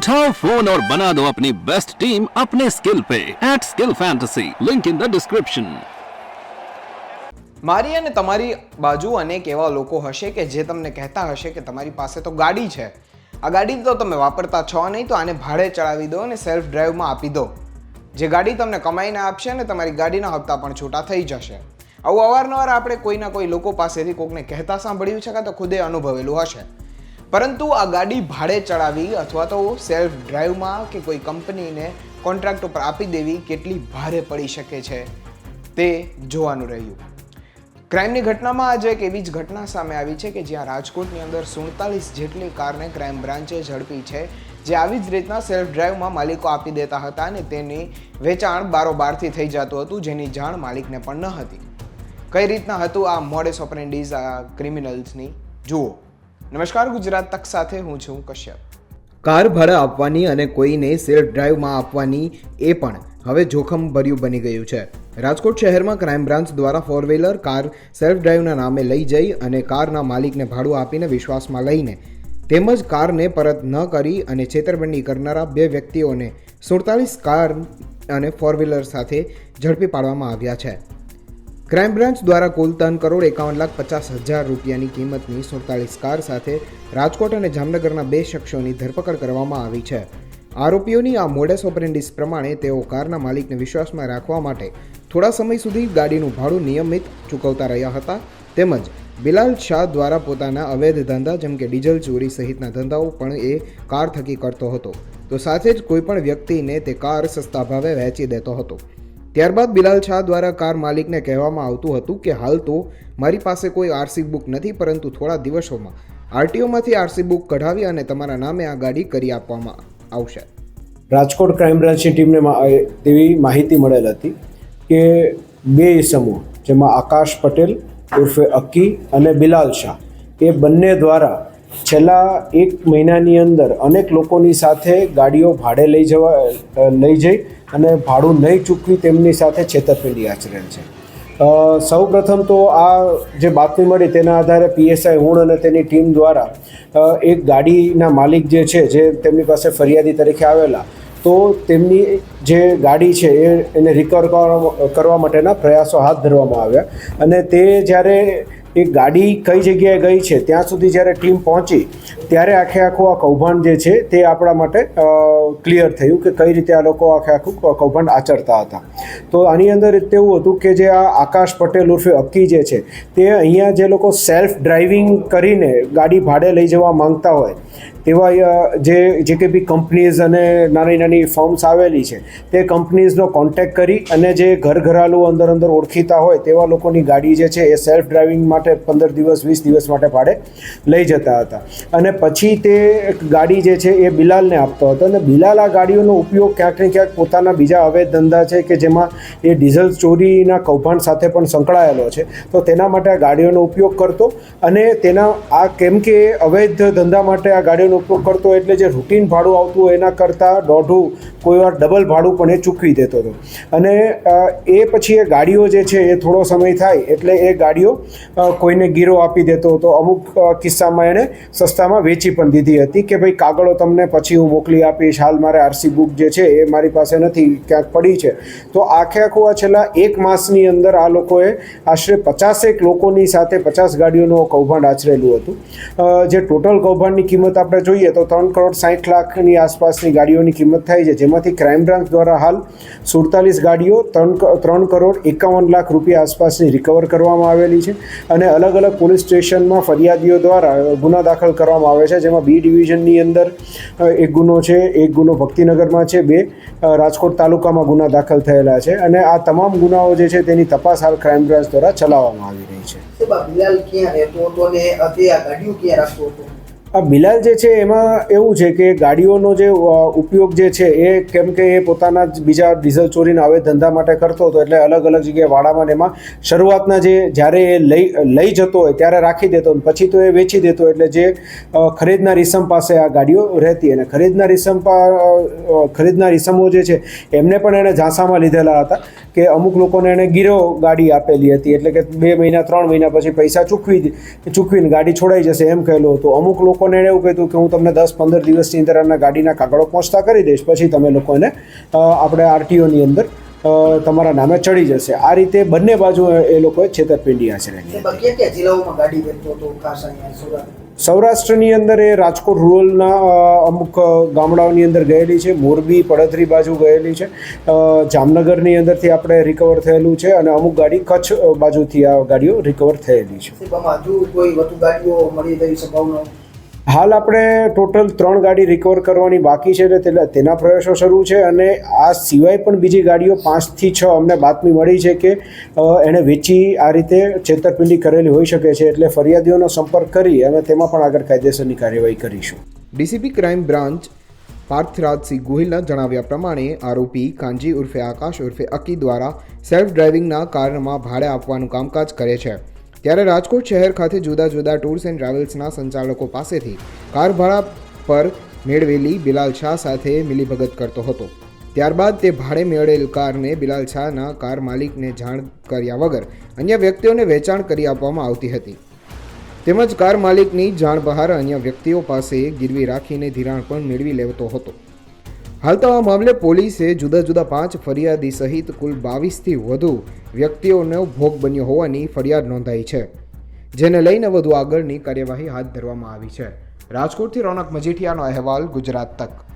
उठाओ फोन और बना दो अपनी बेस्ट टीम अपने स्किल पे at skill fantasy link in the description મારી અને તમારી બાજુ અનેક એવા લોકો હશે કે જે તમને કહેતા હશે કે તમારી પાસે તો ગાડી છે આ ગાડી તો તમે વાપરતા છો નહીં તો આને ભાડે ચડાવી દો અને સેલ્ફ ડ્રાઈવમાં આપી દો જે ગાડી તમને કમાઈને આપશે ને તમારી ગાડીના હપ્તા પણ છૂટા થઈ જશે આવું અવારનવાર આપણે કોઈના કોઈ લોકો પાસેથી કોકને કહેતા સાંભળ્યું છે કાં તો ખુદે અનુભવેલું હશે પરંતુ આ ગાડી ભાડે ચડાવી અથવા તો સેલ્ફ ડ્રાઈવમાં કે કોઈ કંપનીને કોન્ટ્રાક્ટ ઉપર આપી દેવી કેટલી ભારે પડી શકે છે તે જોવાનું રહ્યું. ક્રાઇમની ઘટનામાં આજે એક એવી જ ઘટના સામે આવી છે કે જ્યાં રાજકોટની અંદર સુડતાલીસ જેટલી કારને ક્રાઇમ બ્રાન્ચે ઝડપી છે, જે આવી જ રીતના સેલ્ફ ડ્રાઈવમાં માલિકો આપી દેતા હતા અને તેની વેચાણ બારોબારથી થઈ જતું હતું, જેની જાણ માલિકને પણ ન હતી. કઈ રીતના હતું આ મોડેસ ઓપરેન્ડીઝ આ ક્રિમિનલ્સની જુઓ. નમસ્કાર, ગુજરાત તક સાથે હું છું કશ્યપ. કાર ભાડે આપવાની અને કોઈને સેલ્ફ ડ્રાઈવમાં આપવાની એ પણ હવે જોખમ ભર્યું બની ગયું છે. રાજકોટ શહેરમાં ક્રાઇમ બ્રાન્ચ દ્વારા ફોર વ્હીલર કાર સેલ્ફ ડ્રાઈવના નામે લઈ જઈ અને કારના માલિકને ભાડું આપીને વિશ્વાસમાં લઈને તેમજ કારને પરત ન કરી અને છેતરપિંડી કરનારા બે વ્યક્તિઓને સુડતાલીસ કાર અને ફોર વ્હીલર સાથે ઝડપી પાડવામાં આવ્યા છે. ક્રાઇમ બ્રાન્ચ દ્વારા કુલ ત્રણ કરોડ એકાવન લાખ પચાસ હજાર રૂપિયાની કિંમતની સુડતાલીસ કાર સાથે રાજકોટ અને જામનગરના બે શખ્સોની ધરપકડ કરવામાં આવી છે. આરોપીઓની આ મોડેસ ઓપરેન્ડિસ પ્રમાણે તેઓ કારના માલિકને વિશ્વાસમાં રાખવા માટે થોડા સમય સુધી ગાડીનું ભાડું નિયમિત ચૂકવતા રહ્યા હતા. તેમજ બિલાલ શાહ દ્વારા પોતાના અવૈધ ધંધા જેમ કે ડીઝલ ચોરી સહિતના ધંધાઓ પણ એ કાર થકી કરતો હતો. તો સાથે જ કોઈપણ વ્યક્તિને તે કાર સસ્તા ભાવે વહેંચી દેતો હતો. ત્યારબાદ બિલાલ શાહ દ્વારા કાર માલિકને કહેવામાં આવતું હતું કે હાલ તો મારી પાસે કોઈ આરસી બુક નથી, પરંતુ થોડા દિવસોમાં આરટીઓમાંથી આરસી બુક કઢાવી અને તમારા નામે આ ગાડી કરી આપવામાં આવશે. રાજકોટ ક્રાઇમ બ્રાન્ચની ટીમને તેવી માહિતી મળેલ હતી કે બે ઇસમો જેમાં આકાશ પટેલ ઉર્ફે અક્કી અને બિલાલ શાહ, એ બંને દ્વારા છેલ્લા એક મહિનાની અંદર અનેક લોકોની સાથે ગાડીઓ ભાડે લઈ જવા લઈ જઈ અને ભાડું નહીં ચૂકવી તેમની સાથે છેતરપિંડી આચરેલ છે. સૌ પ્રથમ તો આ જે બાતમી મળી તેના આધારે પીએસઆઈ હુણ અને તેની ટીમ દ્વારા એક ગાડીના માલિક જે છે, જે તેમની પાસે ફરિયાદી તરીકે આવેલા, તો તેમની જે ગાડી છે એ એને રિકવર કરવા માટેના પ્રયાસો હાથ ધરવામાં આવ્યા. અને તે જ્યારે એ ગાડી કઈ જગ્યાએ ગઈ છે, ત્યાં સુધી જ્યારે ટીમ પહોંચી, ત્યારે આખે આખું આ કૌભાંડ જે છે, તે આપણા માટે ક્લિયર થયું કે કઈ રીતે આ લોકો આખે આખું કૌભાંડ આચરતા હતા. તો આની અંદર તેવું હતું કે જે આ આકાશ પટેલ ઉર્ફે અક્કી જે છે, તે અહીંયા જે લોકો સેલ્ફ ડ્રાઇવિંગ કરીને ગાડી ભાડે લઈ જવા માંગતા હોય, તેવા જે જે કે બી કંપનીઝ અને નાની નાની ફર્મ્સ આવેલી છે, તે કંપનીઝનો કોન્ટેક્ટ કરી અને જે ઘર ઘરાલું અંદર અંદર ઓળખીતા હોય, તેવા લોકોની ગાડી જે છે, એ સેલ્ફ ડ્રાઇવિંગ માટે પંદર દિવસ, વીસ દિવસ માટે ભાડે લઈ જતા હતા. અને પછી તે ગાડી જે છે એ બિલાલને આપતો હતો. અને બિલાલ આ ગાડીઓનો ઉપયોગ ક્યાંક ને ક્યાંક પોતાના બીજા અવૈધ ધંધા છે કે જેમાં એ ડીઝલ ચોરીના કૌભાંડ સાથે પણ સંકળાયેલો છે. તો તેના માટે આ ગાડીઓનો ઉપયોગ કરતો અને તેના આ કેમ કે અવૈધ ધંધા માટે આ ગાડીઓનો ઉપયોગ કરતો એટલે જે રૂટીન ભાડું આવતું એના કરતાં દોઢું, કોઈવાર ડબલ ભાડું પણ એ ચૂકવી દેતો હતો. અને એ પછી એ ગાડીઓ જે છે એ થોડો સમય થાય એટલે એ ગાડીઓ કોઈને ગીરો આપી દેતો હતો. અમુક કિસ્સામાં એણે સસ્તામાં વેચી પણ દીધી હતી કે ભાઈ કાગળો તમને પછી હું મોકલી આપીશ, હાલ મારે આરસી બુક જે છે એ મારી પાસે નથી, ક્યાંક પડી છે. તો આખે આખું આ છેલ્લા એક માસની અંદર આ લોકોએ આશરે પચાસેક લોકોની સાથે પચાસ ગાડીઓનું કૌભાંડ આચરેલું હતું. જે ટોટલ કૌભાંડની કિંમત આપણે જોઈએ તો ત્રણ કરોડ સાઠ લાખની આસપાસની ગાડીઓની કિંમત થાય છે. જેમાંથી ક્રાઇમ બ્રાન્ચ દ્વારા હાલ સુડતાલીસ ગાડીઓ ત્રણ ત્રણ કરોડ એકાવન લાખ રૂપિયા આસપાસની રિકવર કરવામાં આવેલી છે. અને અલગ અલગ પોલીસ સ્ટેશનમાં ફરિયાદીઓ દ્વારા ગુના દાખલ કરવામાં આવે છે. જેમાં બી ડિવિઝનની અંદર એક ગુનો છે, એક ગુનો ભક્તિનગરમાં છે, બે રાજકોટ તાલુકામાં ગુના દાખલ થયેલા છે. અને આ તમામ ગુનાઓ જે છે તેની તપાસ હાલ ક્રાઇમ બ્રાન્ચ દ્વારા ચલાવવામાં આવી રહી છે. આ બિલાલ જે છે એમાં એવું છે કે ગાડીઓનો જે ઉપયોગ જે છે એ કેમ કે એ પોતાના જ બીજા ડીઝલ ચોરીને હવે ધંધા માટે કરતો હતો એટલે અલગ અલગ જગ્યાએ વાડામાં એમાં શરૂઆતના જે જ્યારે એ લઈ લઈ જતો હોય ત્યારે રાખી દેતો પછી તો એ વેચી દેતો એટલે જે ખરીદનાર ઈસમ પાસે આ ગાડીઓ રહેતી અને ખરીદનાર અ, ખરીદનાર ઈસમો જે છે એમને પણ એણે ઝાંસામાં લીધેલા હતા કે અમુક લોકોને એણે ગીરો ગાડી આપેલી હતી એટલે કે બે મહિના ત્રણ મહિના પછી પૈસા ચૂકવી ચૂકવીને ગાડી છોડાઈ જશે એમ કહેલું હતું. અમુક લોકો લોકોને એણે એવું કીધું કે હું તમને દસ પંદર દિવસની અંદર આના ગાડીના કાગળો પહોંચતા કરી દઈશ પછી તમે લોકોને આપણે આરટીઓની અંદર તમારા નામે ચડી જશે. આ રીતે બંને બાજુ એ લોકોએ છેતરપિંડી આચરેલી સૌરાષ્ટ્રની અંદર એ રાજકોટ રૂરલના અમુક ગામડાઓની અંદર ગયેલી છે મોરબી પડધરી બાજુ ગયેલી છે જામનગરની અંદરથી આપણે રિકવર થયેલું છે અને અમુક ગાડી કચ્છ બાજુથી આ ગાડીઓ રિકવર થયેલી છે. હજુ કોઈ વધુ ગાડીઓ મળી તેવી સંભાવના હાલ આપણે ટોટલ ત્રણ ગાડી રિકવર કરવાની બાકી છે તેના તેના પ્રયાસો શરૂ છે અને આ સિવાય પણ બીજી ગાડીઓ પાંચથી છ અમને બાતમી મળી છે કે એણે વેચી આ રીતે છેતરપિંડી કરેલી હોઈ શકે છે એટલે ફરિયાદીઓનો સંપર્ક કરી અને તેમાં પણ આગળ કાયદેસરની કાર્યવાહી કરીશું. ડીસીપી ક્રાઇમ બ્રાન્ચ પાર્થરાજસિંહ ગોહિલના જણાવ્યા પ્રમાણે આરોપી કાંજી ઉર્ફે આકાશ ઉર્ફે અકી દ્વારા સેલ્ફ ડ્રાઇવિંગના કારમાં ભાડે આપવાનું કામકાજ કરે છે. ત્યારે રાજકોટ શહેર ખાતે જુદા જુદા ટૂર્સ એન્ડ ટ્રાવેલ્સના સંચાલકો પાસેથી કાર ભાડા પર મેળવેલી બિલાલ શાહ સાથે મિલીભગત કરતો હતો. ત્યારબાદ તે ભાડે મેળવેલ કારને બિલાલ શાહના કાર માલિકને જાણ કર્યા વગર અન્ય વ્યક્તિઓને વેચાણ કરી આપવામાં આવતી હતી. તેમજ કાર માલિકની જાણ બહાર અન્ય વ્યક્તિઓ પાસે ગીરવી રાખીને ધિરાણ પણ મેળવી લેતો હતો. હાલ તો આ મામલે પોલીસે જુદા જુદા પાંચ ફરિયાદી સહિત કુલ બાવીસથી વધુ વ્યક્તિઓનો ભોગ બન્યો હોવાની ફરિયાદ નોંધાઈ છે, જેને લઈને વધુ આગળની કાર્યવાહી હાથ ધરવામાં આવી છે. રાજકોટથી રોનક મજીઠિયાનો અહેવાલ ગુજરાત તક.